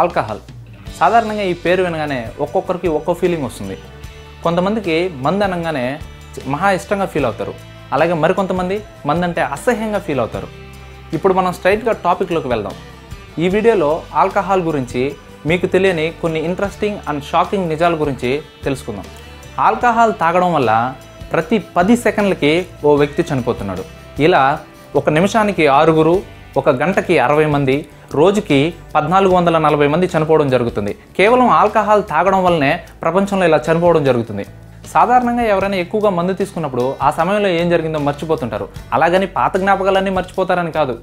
Alcohol. సాధారణంగా ఈ పేరు వినగానే ఒక్కొక్కరికి ఒక్కో ఫీలింగ్ వస్తుంది. కొంతమందికి మందు అనగానే మహా ఇష్టంగా ఫీల్ అవుతారు. అలాగే మరికొంతమంది మందు అంటే అసహ్యంగా ఫీల్ అవుతారు. ఇప్పుడు మనం స్ట్రైట్గా టాపిక్లోకి వెళ్దాం. ఈ వీడియోలో ఆల్కహాల్ గురించి మీకు తెలియని కొన్ని ఇంట్రెస్టింగ్ అండ్ షాకింగ్ నిజాల గురించి తెలుసుకుందాం. ఆల్కహాల్ తాగడం వల్ల ప్రతి పది సెకండ్లకి ఓ వ్యక్తి చనిపోతున్నాడు. ఇలా ఒక నిమిషానికి ఆరుగురు ఒక గంటకి అరవై మంది రోజుకి పద్నాలుగు వందల నలభై మంది చనిపోవడం జరుగుతుంది. కేవలం ఆల్కహాల్ తాగడం వల్లనే ప్రపంచంలో ఇలా చనిపోవడం జరుగుతుంది. సాధారణంగా ఎవరైనా ఎక్కువగా మందు తీసుకున్నప్పుడు ఆ సమయంలో ఏం జరిగిందో మర్చిపోతుంటారు. అలాగని పాత జ్ఞాపకాలన్నీ మర్చిపోతారని కాదు.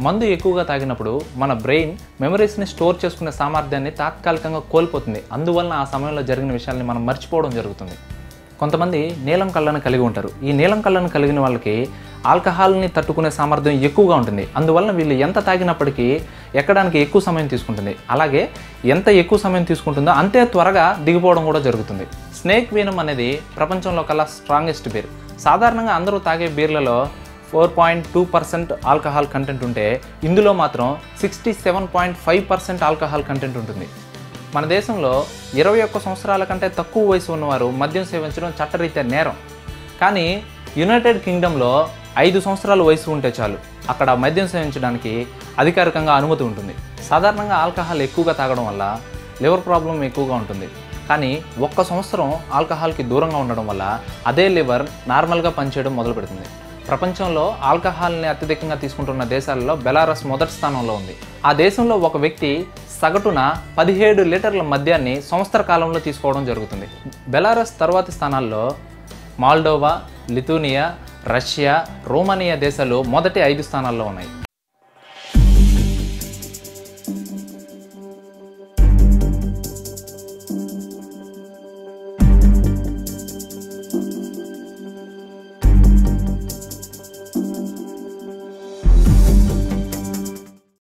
మందు ఎక్కువగా తాగినప్పుడు మన బ్రెయిన్ మెమరీస్ని స్టోర్ చేసుకునే సామర్థ్యాన్ని తాత్కాలికంగా కోల్పోతుంది. అందువలన ఆ సమయంలో జరిగిన విషయాల్ని మనం మర్చిపోవడం జరుగుతుంది. కొంతమంది నీలం కళ్ళను కలిగి ఉంటారు. ఈ నీలం కళ్ళను కలిగిన వాళ్ళకి ఆల్కహాల్ని తట్టుకునే సామర్థ్యం ఎక్కువగా ఉంటుంది. అందువలన వీళ్ళు ఎంత తాగినప్పటికీ ఎక్కడానికి ఎక్కువ సమయం తీసుకుంటుంది. అలాగే ఎంత ఎక్కువ సమయం తీసుకుంటుందో అంతే త్వరగా దిగిపోవడం కూడా జరుగుతుంది. స్నేక్ వీనం అనేది ప్రపంచంలో కల్లా స్ట్రాంగెస్ట్ బీర్. సాధారణంగా అందరూ తాగే బీర్లలో four point two percent alcohol content ఉంటే ఇందులో మాత్రం sixty seven point five percent alcohol content ఉంటుంది. మన దేశంలో ఇరవై ఒక్క సంవత్సరాల కంటే తక్కువ వయసు ఉన్నవారు మద్యం సేవించడం చట్టరీత్యా నేరం. కానీ యునైటెడ్ కింగ్డమ్లో ఐదు సంవత్సరాల వయసు ఉంటే చాలు. అక్కడ మద్యం సేవించడానికి అధికారికంగా అనుమతి ఉంటుంది. సాధారణంగా ఆల్కహాల్ ఎక్కువగా తాగడం వల్ల లివర్ ప్రాబ్లం ఎక్కువగా ఉంటుంది. కానీ ఒక్క సంవత్సరం ఆల్కహాల్కి దూరంగా ఉండడం వల్ల అదే లివర్ నార్మల్గా పనిచేయడం మొదలు పెడుతుంది. ప్రపంచంలో ఆల్కహాల్ని అత్యధికంగా తీసుకుంటున్న దేశాలలో బెలారస్ మొదటి స్థానంలో ఉంది. ఆ దేశంలో ఒక వ్యక్తి సగటున పదిహేడు లీటర్ల మద్యాన్ని సంవత్సర కాలంలో తీసుకోవడం జరుగుతుంది. బెలారస్ తర్వాతి స్థానాల్లో మాల్డోవా లిథూనియా రష్యా రోమానియా దేశాలు మొదటి ఐదు స్థానాల్లో ఉన్నాయి.